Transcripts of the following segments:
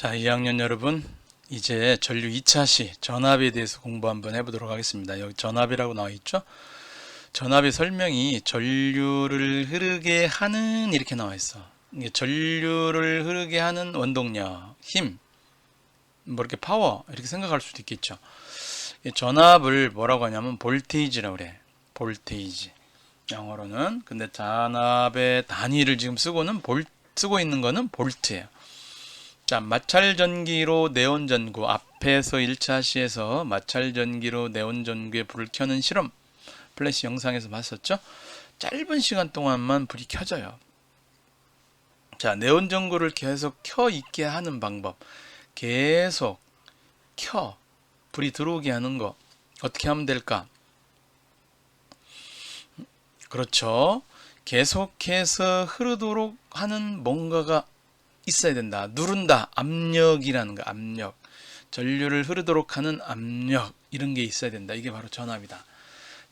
자, 2학년 여러분, 이제 전류 2차 시 전압에 대해서 공부 한번 해보도록 하겠습니다. 여기 전압이라고 나와 있죠? 전압의 설명이 전류를 흐르게 하는 이렇게 나와 있어. 전류를 흐르게 하는 원동력, 힘, 뭐 이렇게 파워 이렇게 생각할 수도 있겠죠. 이 전압을 뭐라고 하냐면 볼테이지라고 그래. 볼테이지. 영어로는 근데 전압의 단위를 지금 쓰고는 볼 쓰고 있는 거는 볼트예요. 자, 마찰 전기로 네온 전구 앞에서 1차 시에서 마찰 전기로 네온 전구에 불을 켜는 실험 플래시 영상에서 봤었죠? 짧은 시간 동안만 불이 켜져요. 자, 네온 전구를 계속 켜 있게 하는 방법. 계속 켜 불이 들어오게 하는 거 어떻게 하면 될까? 그렇죠. 계속해서 흐르도록 하는 뭔가가 있어야 된다. 누른다. 압력이라는 거, 압력. 전류를 흐르도록 하는 압력. 이런 게 있어야 된다. 이게 바로 전압이다.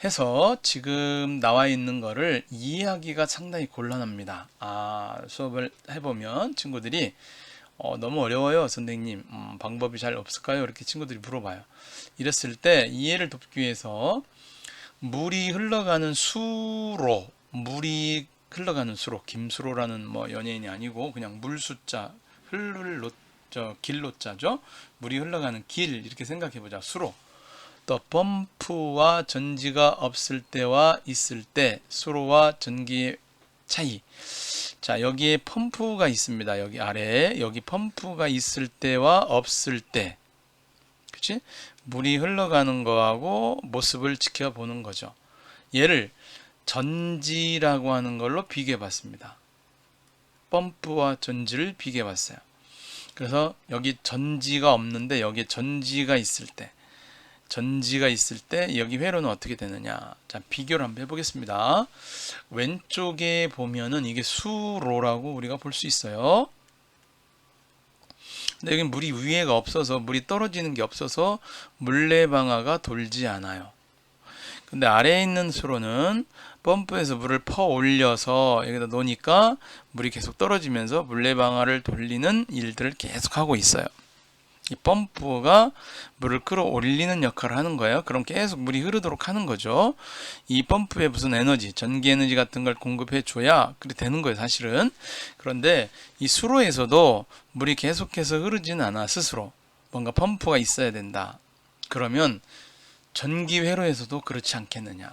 해서 지금 나와 있는 거를 이해하기가 상당히 곤란합니다. 아, 수업을 해보면 친구들이 어, 너무 어려워요, 선생님. 음, 방법이 잘 없을까요? 이렇게 친구들이 물어봐요. 이랬을 때 이해를 돕기 위해서 물이 흘러가는 수로, 물이 흘러가는 수로, 김수로라는 뭐 연예인이 아니고 그냥 물 숫자, 흘을 노, 저 길로자죠. 물이 흘러가는 길 이렇게 생각해 보자. 수로. 또 펌프와 전지가 없을 때와 있을 때 수로와 전기의 차이. 자, 여기에 펌프가 있습니다. 여기 아래에 여기 펌프가 있을 때와 없을 때. 그치? 물이 흘러가는 거하고 모습을 지켜보는 거죠. 얘를 전지라고 하는 걸로 비교해 봤습니다. 펌프와 전지를 비교해 봤어요. 그래서 여기 전지가 없는데 여기에 전지가 있을 때 전지가 있을 때 여기 회로는 어떻게 되느냐 자 비교를 한번 해보겠습니다 왼쪽에 보면은 이게 수로라고 우리가 볼 수 있어요 근데 여기 물이 위에가 없어서 물이 떨어지는 게 없어서 물레방아가 돌지 않아요 근데 아래에 있는 수로는 펌프에서 물을 퍼 올려서 여기다 놓으니까 물이 계속 떨어지면서 물레방아를 돌리는 일들을 계속 하고 있어요. 이 펌프가 물을 끌어올리는 역할을 하는 거예요. 그럼 계속 물이 흐르도록 하는 거죠. 이 펌프에 무슨 에너지, 전기 에너지 같은 걸 공급해 줘야 그래 되는 거예요, 사실은. 그런데 이 수로에서도 물이 계속해서 흐르지는 않아, 스스로. 뭔가 펌프가 있어야 된다. 그러면 전기 회로에서도 그렇지 않겠느냐.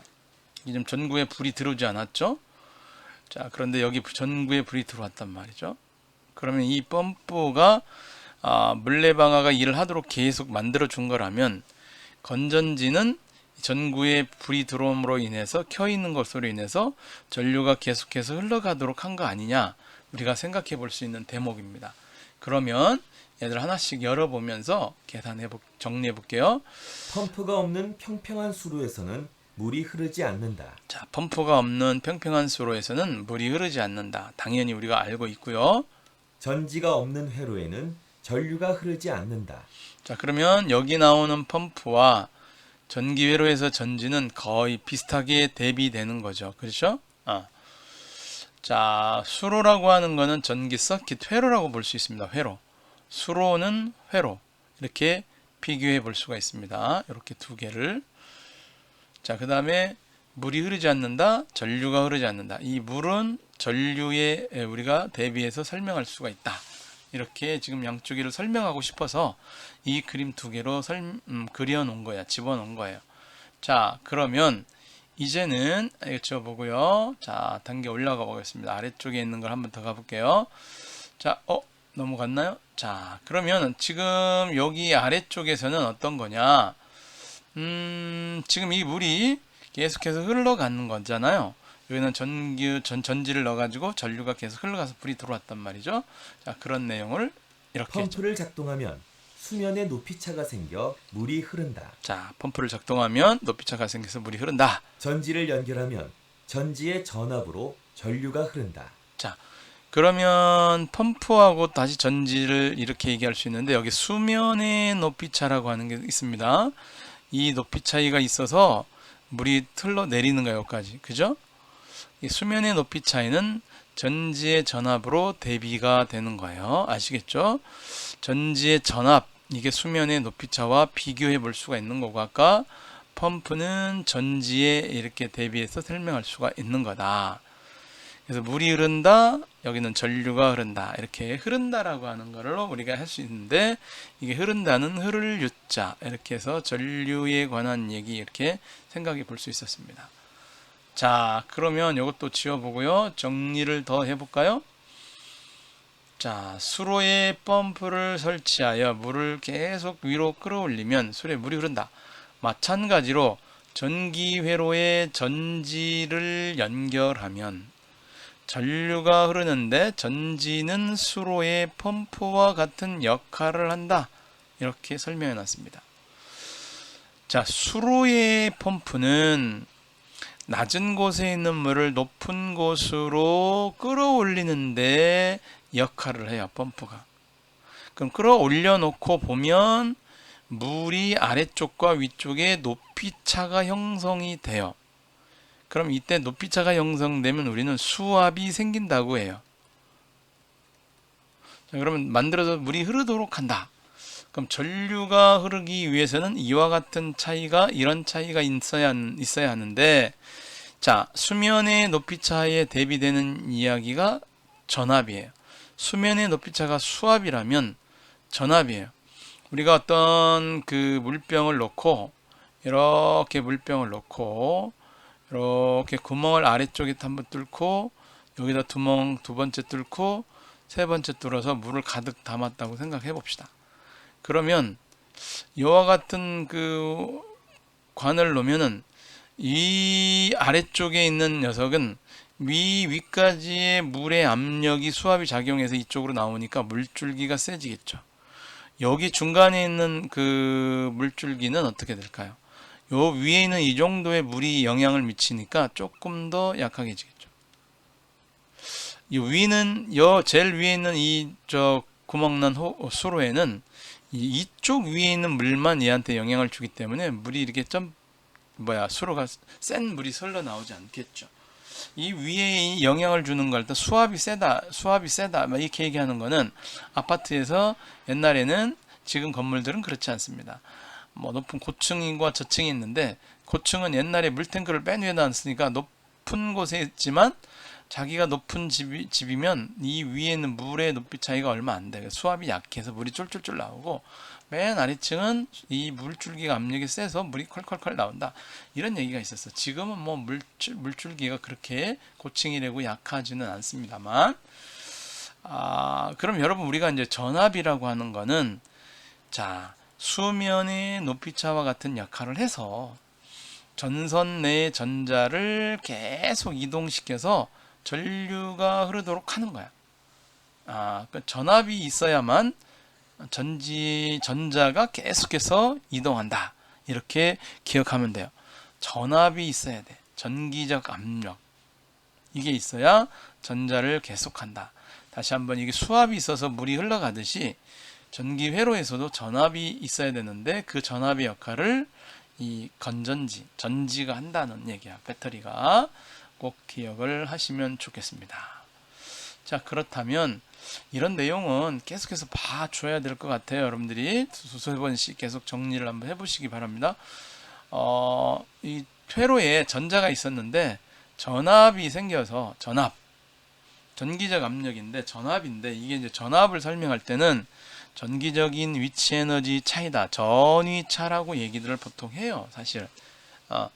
지금 전구에 불이 들어오지 않았죠? 자, 그런데 여기 전구에 불이 들어왔단 말이죠. 그러면 이 펌프가 아, 물레방아가 일을 하도록 계속 만들어 준 거라면 건전지는 전구에 불이 들어옴으로 인해서 켜 있는 것으로 인해서 전류가 계속해서 흘러가도록 한 거 아니냐 우리가 생각해 볼 수 있는 대목입니다. 그러면 얘들 하나씩 열어보면서 계산해 보, 정리해 볼게요. 펌프가 없는 평평한 수로에서는 물이 흐르지 않는다. 자, 펌프가 없는 평평한 수로에서는 물이 흐르지 않는다. 당연히 우리가 알고 있고요. 전지가 없는 회로에는 전류가 흐르지 않는다. 자, 그러면 여기 나오는 펌프와 전기 회로에서 전지는 거의 비슷하게 대비되는 거죠. 그렇죠? 아. 자, 수로라고 하는 거는 전기 서킷 회로라고 볼 수 있습니다. 회로. 수로는 회로. 이렇게 비교해 볼 수가 있습니다. 이렇게 두 개를. 자, 그 다음에 물이 흐르지 않는다, 전류가 흐르지 않는다. 이 물은 전류에 우리가 대비해서 설명할 수가 있다. 이렇게 지금 양쪽을 설명하고 싶어서 이 그림 두 개로 설, 음, 그려 놓은 거야. 집어 놓은 거예요. 자, 그러면 이제는 이거 지워보고요. 자, 단계 올라가 보겠습니다. 아래쪽에 있는 걸 한번 더 가볼게요. 자, 어, 넘어갔나요? 자, 그러면 지금 여기 아래쪽에서는 어떤 거냐? 음, 지금 이 물이 계속해서 흘러가는 거잖아요. 여기는 전기, 전, 전지를 넣어가지고 전류가 계속 흘러가서 불이 들어왔단 말이죠. 자, 그런 내용을 이렇게. 펌프를 작동하면 수면에 높이차가 생겨 물이 흐른다. 자, 펌프를 작동하면 높이차가 생겨서 물이 흐른다. 전지를 연결하면 전지의 전압으로 전류가 흐른다. 자, 그러면 펌프하고 다시 전지를 이렇게 얘기할 수 있는데 여기 수면의 높이 차라고 하는 게 있습니다. 이 높이 차이가 있어서 물이 흘러 내리는 거예요, 여기까지. 그죠? 이 수면의 높이 차이는 전지의 전압으로 대비가 되는 거예요. 아시겠죠? 전지의 전압 이게 수면의 높이 차와 비교해 볼 수가 있는 거고 아까 펌프는 전지에 이렇게 대비해서 설명할 수가 있는 거다. 그래서 물이 흐른다, 여기는 전류가 흐른다. 이렇게 흐른다라고 하는 거로 우리가 할 수 있는데 이게 흐른다는 흐를 유자 이렇게 해서 전류에 관한 얘기 이렇게 생각해 볼 수 있었습니다. 자, 그러면 이것도 지워보고요. 정리를 더 해볼까요? 자, 수로에 펌프를 설치하여 물을 계속 위로 끌어올리면 수로에 물이 흐른다. 마찬가지로 전기회로에 전지를 연결하면 전류가 흐르는데 전지는 수로의 펌프와 같은 역할을 한다. 이렇게 설명해 놨습니다. 자, 수로의 펌프는 낮은 곳에 있는 물을 높은 곳으로 끌어올리는데 역할을 해요, 펌프가. 그럼 끌어올려 놓고 보면 물이 아래쪽과 위쪽에 높이 차가 형성이 돼요. 그럼 이때 높이차가 형성되면 우리는 수압이 생긴다고 해요. 자, 그러면 만들어서 물이 흐르도록 한다. 그럼 전류가 흐르기 위해서는 이와 같은 차이가 이런 차이가 있어야 있어야 하는데 자 수면의 높이 차에 대비되는 이야기가 전압이에요. 수면의 높이 차가 수압이라면 전압이에요. 우리가 어떤 그 물병을 놓고 이렇게 물병을 놓고 이렇게 구멍을 아래쪽에 한번 뚫고 여기다 두멍 두 번째 뚫고 세 번째 뚫어서 물을 가득 담았다고 생각해 봅시다. 그러면 이와 같은 그 관을 놓으면은 이 아래쪽에 있는 녀석은 위 위까지의 물의 압력이 수압이 작용해서 이쪽으로 나오니까 물줄기가 세지겠죠. 여기 중간에 있는 그 물줄기는 어떻게 될까요? 요 위에 있는 이 정도의 물이 영향을 미치니까 조금 더 약하게지겠죠. 이 위는 여 제일 위에 있는 이 저 구멍난 호, 수로에는 이- 이쪽 위에 있는 물만 얘한테 영향을 주기 때문에 물이 이렇게 좀 뭐야 수로가 센 물이 설러 나오지 않겠죠. 이 위에 이 영향을 주는 걸 일단 수압이 세다, 수압이 세다 막 이렇게 얘기하는 거는 아파트에서 옛날에는 지금 건물들은 그렇지 않습니다. 뭐 높은 고층과 저층이 있는데 고층은 옛날에 물탱크를 맨 위에 놨으니까 높은 곳에 있지만 자기가 높은 집이, 집이면 이 위에 있는 물의 높이 차이가 얼마 안 돼. 수압이 약해서 물이 쫄쫄쫄 나오고 맨 아래층은 이 물줄기가 압력이 세서 물이 컬컬컬 나온다. 이런 얘기가 있었어. 지금은 뭐 물줄, 물줄기가 그렇게 고층이라고 약하지는 않습니다만. 아, 그럼 여러분 우리가 이제 전압이라고 하는 거는 자, 수면의 높이차와 같은 역할을 해서 전선 내의 전자를 계속 이동시켜서 전류가 흐르도록 하는 거야. 아, 그 전압이 있어야만 전지 전자가 계속해서 이동한다. 이렇게 기억하면 돼요. 전압이 있어야 돼. 전기적 압력. 이게 있어야 전자를 계속한다. 다시 한번 이게 수압이 있어서 물이 흘러가듯이 전기 회로에서도 전압이 있어야 되는데 그 전압의 역할을 이 건전지, 전지가 한다는 얘기야. 배터리가 꼭 기억을 하시면 좋겠습니다. 자, 그렇다면 이런 내용은 계속해서 봐줘야 될 것 같아요. 여러분들이 두세 번씩 계속 정리를 한번 해보시기 바랍니다. 어, 이 회로에 전자가 있었는데 전압이 생겨서 전압, 전기적 압력인데 전압인데 이게 이제 전압을 설명할 때는 전기적인 위치 에너지 차이다. 전위차라고 얘기들을 보통 해요. 사실. 어,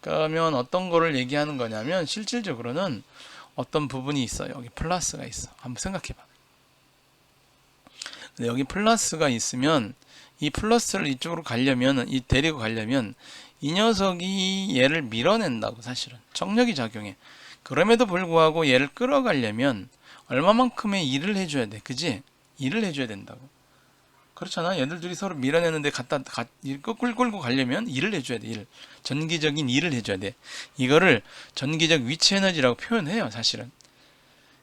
그러면 어떤 거를 얘기하는 거냐면 실질적으로는 어떤 부분이 있어요. 여기 플러스가 있어. 한번 생각해 봐. 근데 여기 플러스가 있으면 이 플러스를 이쪽으로 가려면 이 데리고 가려면 이 녀석이 얘를 밀어낸다고 사실은 trọng力이 작용해. 그럼에도 불구하고 얘를 끌어가려면 얼마만큼의 일을 해줘야 돼, 그지? 일을 해줘야 된다고. 그렇잖아. 얘들 둘이 서로 밀어내는데 갖다 가, 끌 끌고 가려면 일을 해줘야 돼. 일. 전기적인 일을 해줘야 돼. 이거를 전기적 위치 에너지라고 표현해요. 사실은.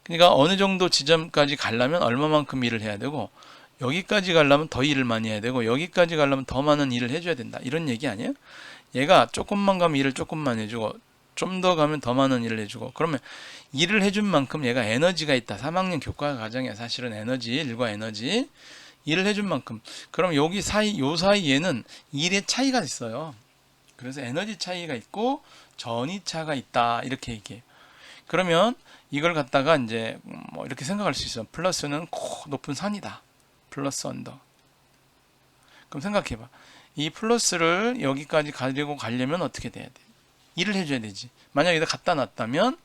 그러니까 어느 정도 지점까지 가려면 얼마만큼 일을 해야 되고 여기까지 가려면 더 일을 많이 해야 되고 여기까지 가려면 더 많은 일을 해줘야 된다. 이런 얘기 아니에요? 얘가 조금만 가면 일을 조금만 해주고 좀 더 가면 더 많은 일을 해주고 그러면 일을 해준 만큼 얘가 에너지가 있다. 3학년 교과 과정에 사실은 에너지, 일과 에너지 일을 해준 만큼 그럼 여기 사이 요 사이에는 일의 차이가 있어요. 그래서 에너지 차이가 있고 전이차가 있다 이렇게 얘기해요. 그러면 이걸 갖다가 이제 뭐 이렇게 생각할 수 있어요. 플러스는 코 높은 산이다. 플러스 언더. 그럼 생각해봐. 이 플러스를 여기까지 가지고 가려면 어떻게 돼야 돼? 일을 해줘야 되지. 만약에 여기다 갖다 놨다면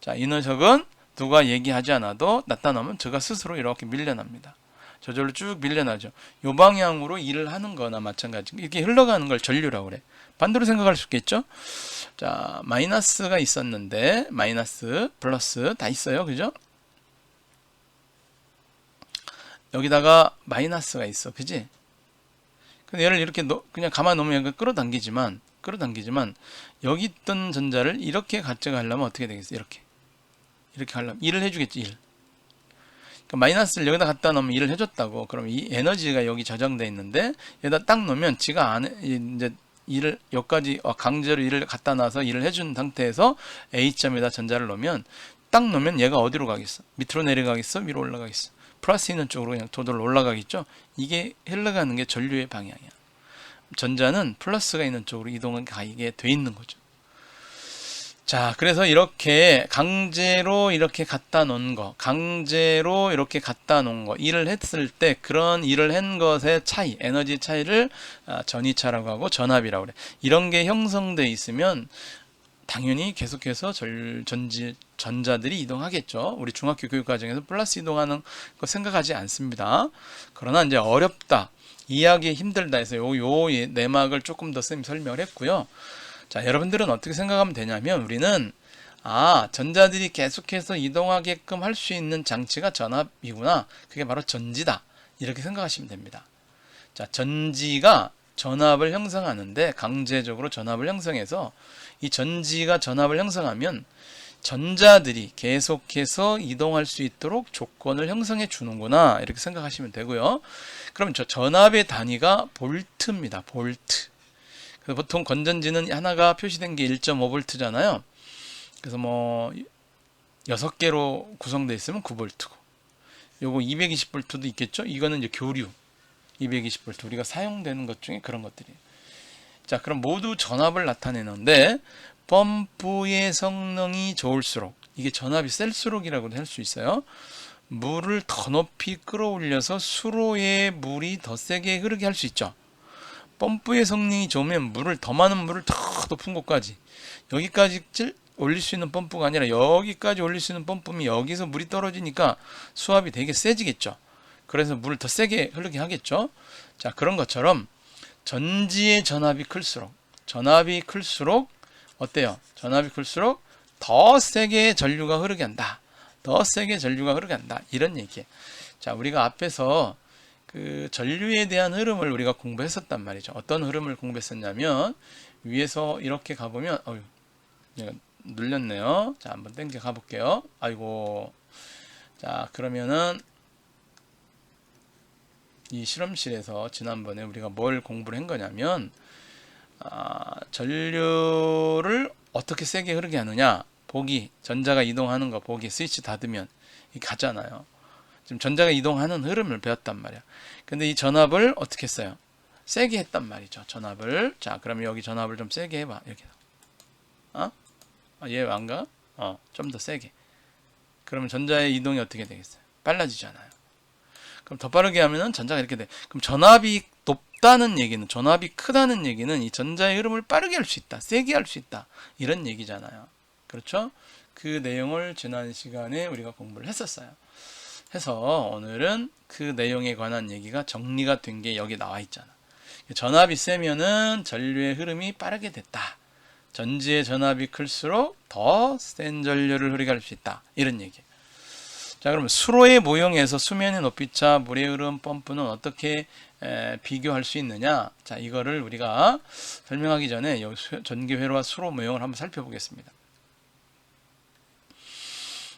자, 이 녀석은 누가 얘기하지 않아도 놓으면 저가 스스로 이렇게 밀려납니다. 저절로 쭉 밀려나죠. 요 방향으로 일을 하는 거나 마찬가지. 이렇게 흘러가는 걸 전류라고 그래. 반대로 생각할 수 있겠죠? 자, 마이너스가 있었는데 마이너스, 플러스 다 있어요. 그죠? 여기다가 마이너스가 있어. 그지? 근데 얘를 이렇게 놓- 그냥 가만 놓으면 끌어당기지만 끌어당기지만 여기 있던 전자를 이렇게 가져가려면 어떻게 되겠어? 이렇게. 이렇게 하려면 일을 해주겠지, 일. 그러니까 마이너스를 여기다 갖다 놓으면 일을 해줬다고. 그럼 이 에너지가 여기 저장돼 있는데 여기다 딱 놓으면 지가 안 해, 이제 일을 여기까지 어, 강제로 일을 갖다 놔서 일을 해준 상태에서 A점에다 전자를 놓으면 딱 놓으면 얘가 어디로 가겠어? 밑으로 내려가겠어? 위로 올라가겠어? 플러스 있는 쪽으로 그냥 도돌 올라가겠죠? 이게 흘러가는 게 전류의 방향이야. 전자는 플러스가 있는 쪽으로 이동하게 돼 있는 거죠. 자, 그래서 이렇게 강제로 이렇게 갖다 놓은 거, 강제로 이렇게 갖다 놓은 거, 일을 했을 때 그런 일을 한 것의 차이, 에너지 차이를 아, 전이차라고 하고 전압이라고 그래. 이런 게 형성돼 있으면 당연히 계속해서 절, 전지, 전자들이 이동하겠죠. 우리 중학교 교육 과정에서 플러스 이동하는 거 생각하지 않습니다. 그러나 이제 어렵다, 이해하기 힘들다 해서 요, 요 예- 내막을 조금 더 쌤이 설명을 했고요. 자, 여러분들은 어떻게 생각하면 되냐면 우리는 아, 전자들이 계속해서 이동하게끔 할 수 있는 장치가 전압이구나. 그게 바로 전지다. 이렇게 생각하시면 됩니다. 자, 전지가 전압을 형성하는데 강제적으로 전압을 형성해서 이 전지가 전압을 형성하면 전자들이 계속해서 이동할 수 있도록 조건을 형성해 주는구나. 이렇게 생각하시면 되고요. 그럼 저 전압의 단위가 볼트입니다. 볼트. 그래서 보통 건전지는 하나가 표시된 게 1.5볼트잖아요. 그래서 뭐 6개로 구성되어 있으면 9볼트고 요거 220볼트도 있겠죠? 이거는 이제 교류 220볼트 우리가 사용되는 것 중에 그런 것들이에요. 자, 그럼 모두 전압을 나타내는데 펌프의 성능이 좋을수록 이게 전압이 셀수록이라고도 할수 있어요. 물을 더 높이 끌어올려서 수로에 물이 더 세게 흐르게 할 수 있죠. 펌프의 성능이 좋으면 물을 더 많은 물을 더 높은 곳까지 여기까지 찔 올릴 수 있는 펌프가 아니라 여기까지 올릴 수 있는 펌프면 여기서 물이 떨어지니까 수압이 되게 세지겠죠. 그래서 물을 더 세게 흐르게 하겠죠. 자 그런 것처럼 전지의 전압이 클수록 전압이 클수록 어때요? 전압이 클수록 더 세게 전류가 흐르게 한다. 더 세게 전류가 흐르게 한다. 이런 얘기예요. 자 우리가 앞에서 그 전류에 대한 흐름을 우리가 공부했었단 말이죠. 어떤 흐름을 공부했었냐면 위에서 이렇게 가보면 어유 눌렸네요. 자 한번 땡겨 가볼게요. 아이고 자 그러면은 이 실험실에서 지난번에 우리가 뭘 공부를 한 거냐면 아, 전류를 어떻게 세게 흐르게 하느냐 보기 전자가 이동하는 거 보기 스위치 닫으면 이 가잖아요. 지금 전자가 이동하는 흐름을 배웠단 말이야. 근데 이 전압을 어떻게 했어요? 세게 했단 말이죠. 전압을. 자, 그러면 여기 전압을 좀 세게 해봐. 이렇게. 어? 아, 얘 안 가? 어, 좀 더 세게. 그러면 전자의 이동이 어떻게 되겠어요? 빨라지잖아요. 그럼 더 빠르게 하면은 전자가 이렇게 돼. 그럼 전압이 높다는 얘기는, 전압이 크다는 얘기는 이 전자의 흐름을 빠르게 할 수 있다. 세게 할 수 있다. 이런 얘기잖아요. 그렇죠? 그 내용을 지난 시간에 우리가 공부를 했었어요. 해서 오늘은 그 내용에 관한 얘기가 정리가 된 게 여기 나와 있잖아. 전압이 세면은 전류의 흐름이 빠르게 됐다. 전지의 전압이 클수록 더 센 전류를 흐르게 할수 있다. 이런 얘기. 자, 그러면 수로의 모형에서 수면의 높이차, 물의 흐름, 펌프는 어떻게 에, 비교할 수 있느냐? 자, 이거를 우리가 설명하기 전에 여기 수- 전기 회로와 수로 모형을 한번 살펴보겠습니다.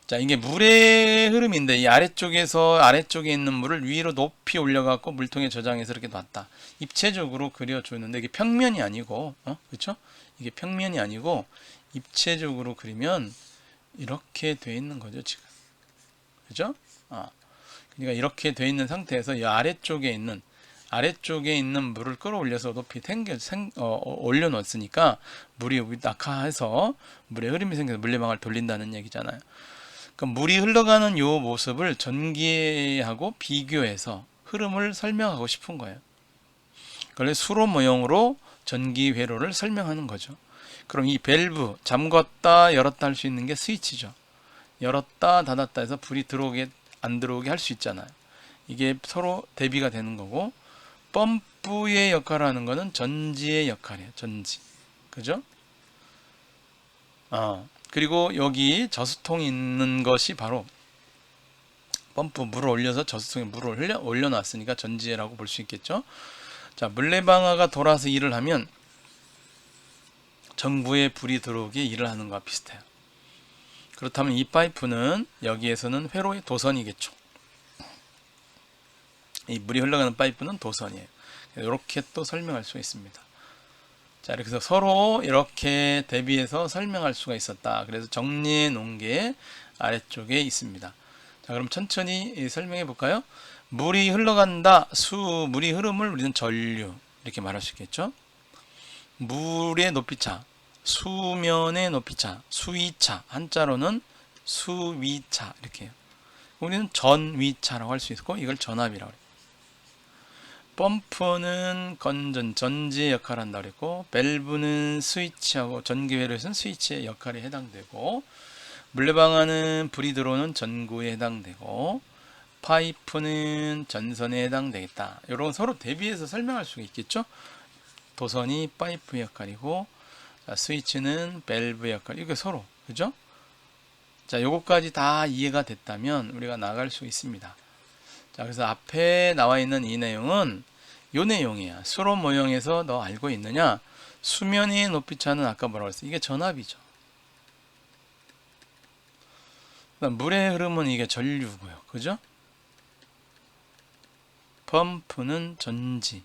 자, 이게 물의 흐름인데 이 아래쪽에서 아래쪽에 있는 물을 위로 높이 올려갖고 물통에 저장해서 이렇게 놨다. 입체적으로 그려주는데 이게 평면이 아니고, 어, 그렇죠? 이게 평면이 아니고 입체적으로 그리면 이렇게 돼 있는 거죠, 지금. 그죠? 아. 그러니까 이렇게 돼 있는 상태에서 이 아래쪽에 있는 아래쪽에 있는 물을 끌어올려서 높이 당겨 생, 어, 어, 올려놓았으니까 물이 낙하해서 물의 흐름이 생겨서 물레방아를 돌린다는 얘기잖아요. 그러니까 물이 흘러가는 요 모습을 전기하고 비교해서 흐름을 설명하고 싶은 거예요. 그래서 수로 모형으로 전기 회로를 설명하는 거죠. 그럼 이 밸브 잠궜다 열었다 할 수 있는 게 스위치죠. 열었다 닫았다 해서 불이 들어오게 안 들어오게 할 수 있잖아요. 이게 서로 대비가 되는 거고 펌프의 역할을 하는 거는 전지의 역할이에요. 전지. 그죠? 어. 그리고 여기 저수통이 있는 것이 바로 펌프 물을 올려서 저수통에 물을 흘려 올려놨으니까 전지라고 볼 수 있겠죠. 자, 물레방아가 돌아서 일을 하면 전구에 불이 들어오게 일을 하는 것과 비슷해요. 그렇다면 이 파이프는 여기에서는 회로의 도선이겠죠. 이 물이 흘러가는 파이프는 도선이에요. 이렇게 또 설명할 수가 있습니다. 자, 이렇게 해서 서로 이렇게 대비해서 설명할 수가 있었다. 그래서 정리해 놓은 게 아래쪽에 있습니다. 자, 그럼 천천히 설명해 볼까요? 물이 흘러간다. 수, 물이 흐름을 우리는 전류. 이렇게 말할 수 있겠죠? 물의 높이차, 수면의 높이차, 수위차. 한자로는 수위차. 이렇게. 우리는 전위차라고 할 수 있고, 이걸 전압이라고 해요. 펌프는 건전, 전지의 역할을 한다고 그랬고, 밸브는 스위치하고 전기회로에서는 스위치의 역할에 해당되고, 물레방아는 불이 들어오는 전구에 해당되고, 파이프는 전선에 해당되겠다. 이런 서로 대비해서 설명할 수가 있겠죠? 도선이 파이프 역할이고, 자, 스위치는 밸브 역할. 이게 서로, 그죠? 자, 요거까지 다 이해가 됐다면 우리가 나갈 수 있습니다. 자, 그래서 앞에 나와 있는 이 내용은 요 내용이야. 수로 모형에서 너 알고 있느냐? 수면의 높이 차는 아까 뭐라고 했어? 이게 전압이죠. 물의 흐름은 이게 전류고요. 그죠? 펌프는 전지.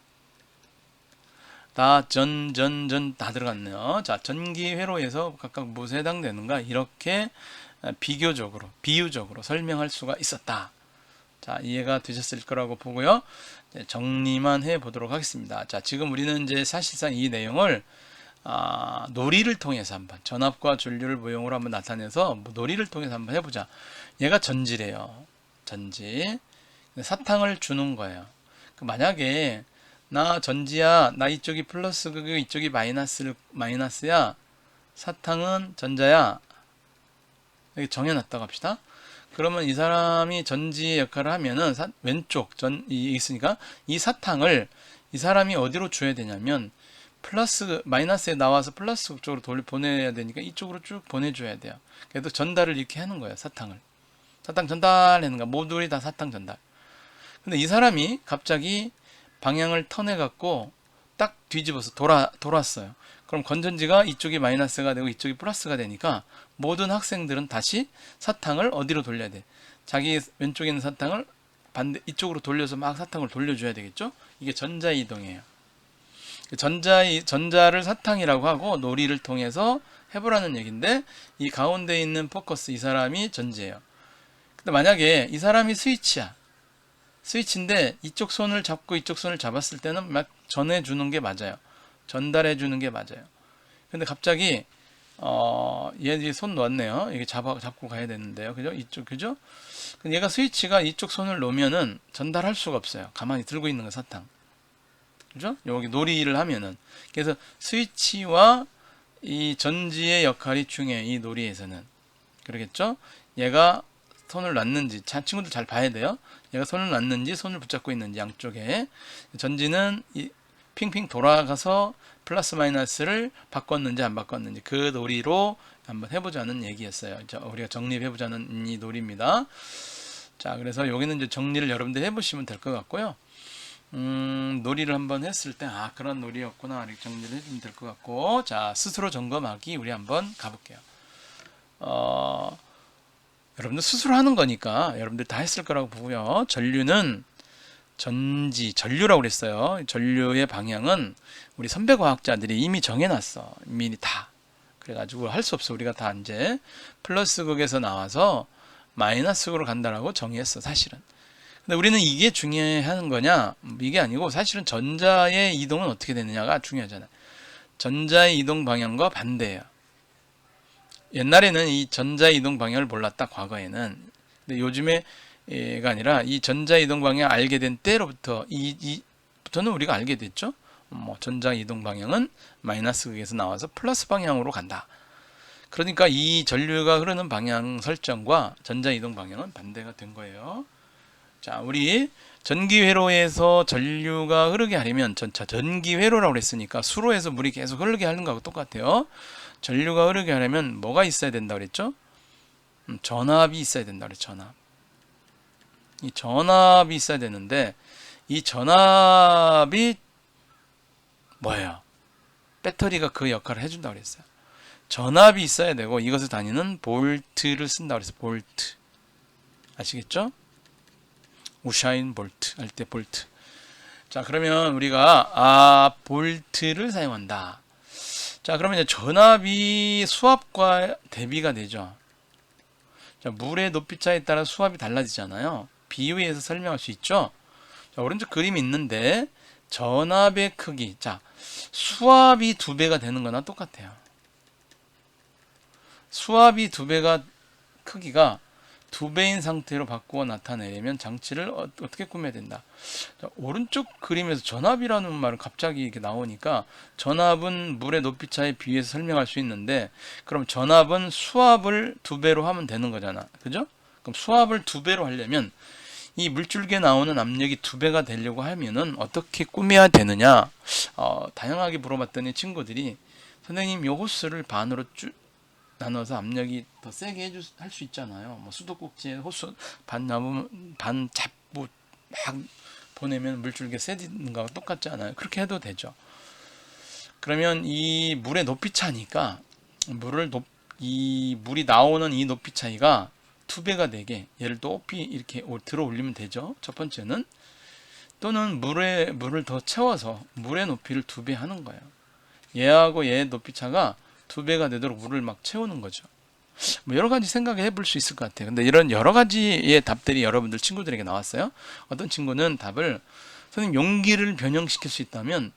다 전, 전, 전 다 들어갔네요. 자, 전기 회로에서 각각 무엇에 해당되는가? 이렇게 비교적으로, 비유적으로 설명할 수가 있었다. 자, 이해가 되셨을 거라고 보고요. 정리만 해 보도록 하겠습니다. 자, 지금 우리는 이제 사실상 이 내용을 아, 놀이를 통해서 한번 전압과 전류를 모형으로 한번 나타내서 뭐 놀이를 통해서 한번 해보자. 얘가 전지래요. 전지. 사탕을 주는 거예요. 그 만약에 나 전지야, 나 이쪽이 플러스고 이쪽이 마이너스 마이너스야. 사탕은 전자야. 여기 정해놨다고 합시다. 그러면 이 사람이 전지의 역할을 하면은 사- 왼쪽 전 이 있으니까 이 사탕을 이 사람이 어디로 줘야 되냐면 플러스 마이너스에 나와서 플러스 쪽으로 돌 보내야 되니까 이쪽으로 쭉 보내줘야 돼요. 그래도 전달을 이렇게 하는 거예요. 사탕을 사탕 전달하는 거 모두리 다 사탕 전달. 근데 이 사람이 갑자기 방향을 턴해 갖고 딱 뒤집어서 돌아 돌았어요. 그럼 건전지가 이쪽이 마이너스가 되고 이쪽이 플러스가 되니까 모든 학생들은 다시 사탕을 어디로 돌려야 돼? 자기 왼쪽에 있는 사탕을 반대 이쪽으로 돌려서 막 사탕을 돌려줘야 되겠죠? 이게 전자 이동이에요. 전자 전자를 사탕이라고 하고 놀이를 통해서 해보라는 얘기인데 이 가운데 있는 포커스 이 사람이 전지예요. 근데 만약에 이 사람이 스위치야. 스위치인데 이쪽 손을 잡고 이쪽 손을 잡았을 때는 막 전해주는 게 맞아요. 전달해 주는 게 맞아요. 근데 갑자기 어, 얘 손 놓았네요. 이게 잡아 잡고 가야 되는데요. 그죠? 이쪽 그죠? 얘가 스위치가 이쪽 손을 놓으면은 전달할 수가 없어요. 가만히 들고 있는 거 사탕. 그죠? 여기 놀이를 하면은 그래서 스위치와 이 전지의 역할이 중요해. 이 놀이에서는. 그러겠죠? 얘가 손을 놨는지 자, 친구들 잘 봐야 돼요. 얘가 손을 놨는지 손을 붙잡고 있는지 양쪽에 전지는 이 핑핑 돌아가서 플러스 마이너스를 바꿨는지 안 바꿨는지 그 놀이로 한번 해보자는 얘기였어요. 자, 우리가 정립해보자는 이 놀이입니다. 자, 그래서 여기는 이제 정리를 여러분들 해보시면 될 것 같고요. 음, 놀이를 한번 했을 때, 아, 그런 놀이였구나. 이렇게 정리를 해주면 될 것 같고, 자, 스스로 점검하기 우리 한번 가볼게요. 어, 여러분들 스스로 하는 거니까 여러분들 다 했을 거라고 보고요. 전류는 전지, 전류라고 그랬어요. 전류의 방향은 우리 선배 과학자들이 이미 정해놨어. 이미 다. 그래가지고 할 수 없어. 우리가 다 이제 플러스 극에서 나와서 마이너스 극으로 간다라고 정의했어. 사실은. 근데 우리는 이게 중요해하는 거냐? 이게 아니고 사실은 전자의 이동은 어떻게 되느냐가 중요하잖아. 전자의 이동 방향과 반대예요. 옛날에는 이 전자 이동 방향을 몰랐다. 과거에는. 근데 요즘에 가 아니라 이 전자 이동 방향 알게 된 때로부터 이, 이 부터는 우리가 알게 됐죠. 뭐 전자 이동 방향은 마이너스 극에서 나와서 플러스 방향으로 간다. 그러니까 이 전류가 흐르는 방향 설정과 전자 이동 방향은 반대가 된 거예요. 자, 우리 전기 회로에서 전류가 흐르게 하려면 전차 전기 회로라고 그랬으니까 수로에서 물이 계속 흐르게 하는 거하고 똑같아요. 전류가 흐르게 하려면 뭐가 있어야 된다 그랬죠? 음, 전압이 있어야 된다 그랬죠. 전압. 이 전압이 있어야 되는데 이 전압이 뭐예요? 배터리가 그 역할을 해준다 그랬어요. 전압이 있어야 되고 이것을 다니는 볼트를 쓴다 그랬어요. 볼트. 아시겠죠? 우샤인 볼트 할 때 볼트. 자 그러면 우리가 아 볼트를 사용한다. 자 그러면 이제 전압이 수압과 대비가 되죠. 자 물의 높이 차에 따라 수압이 달라지잖아요. 비유에서 설명할 수 있죠. 자 오른쪽 그림이 있는데 전압의 크기. 자 수압이 두 배가 되는 거나 똑같아요. 수압이 두 배가 크기가 두 배인 상태로 바꾸어 나타내려면 장치를 어, 떻게 꾸며야 된다. 자, 오른쪽 그림에서 전압이라는 말은 갑자기 이렇게 나오니까 전압은 물의 높이 차에 비해서 설명할 수 있는데 그럼 전압은 수압을 두 배로 하면 되는 거잖아. 그죠? 그럼 수압을 두 배로 하려면 이 물줄기에 나오는 압력이 두 배가 되려고 하면은 어떻게 꾸며야 되느냐? 어, 다양하게 물어봤더니 친구들이 선생님 요 호스를 반으로 쭉 나눠서 압력이 더 세게 해줄 할 수 있잖아요. 뭐 수도꼭지에 호수 반 남으면 반 잡고 막 보내면 물줄기 세지는 거하고 똑같지 않아요. 그렇게 해도 되죠. 그러면 이 물의 높이 차니까 물을 높, 이 물이 나오는 이 높이 차이가 두 배가 되게 얘를 높이 이렇게 올- 들어 올리면 되죠. 첫 번째는 또는 물에 물을 더 채워서 물의 높이를 두배 하는 거예요. 얘하고 얘의 높이 차가 두 배가 되도록 물을 막 채우는 거죠. 뭐 여러 가지 생각해 볼 수 있을 것 같아요. 근데 이런 여러 가지의 답들이 여러분들 친구들에게 나왔어요. 어떤 친구는 답을 선생님 용기를 변형시킬 수 있다면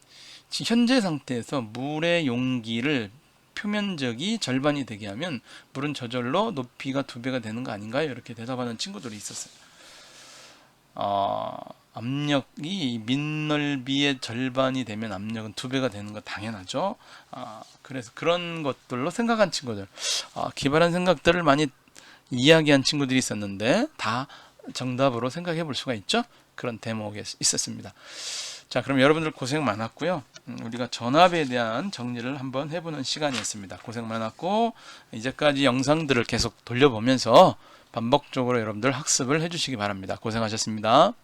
현재 상태에서 물의 용기를 표면적이 절반이 되게 하면 물은 저절로 높이가 두 배가 되는 거 아닌가요? 이렇게 대답하는 친구들이 있었어요. 어, 압력이 민넓이의 절반이 되면 압력은 두 배가 되는 거 당연하죠. 아, 그래서 그런 것들로 생각한 친구들, 아, 기발한 생각들을 많이 이야기한 친구들이 있었는데 다 정답으로 생각해 볼 수가 있죠. 그런 대목이 있었습니다. 자, 그럼 여러분들 고생 많았고요. 음, 우리가 전압에 대한 정리를 한번 해보는 시간이었습니다. 고생 많았고 이제까지 영상들을 계속 돌려보면서 반복적으로 여러분들 학습을 해주시기 바랍니다. 고생하셨습니다.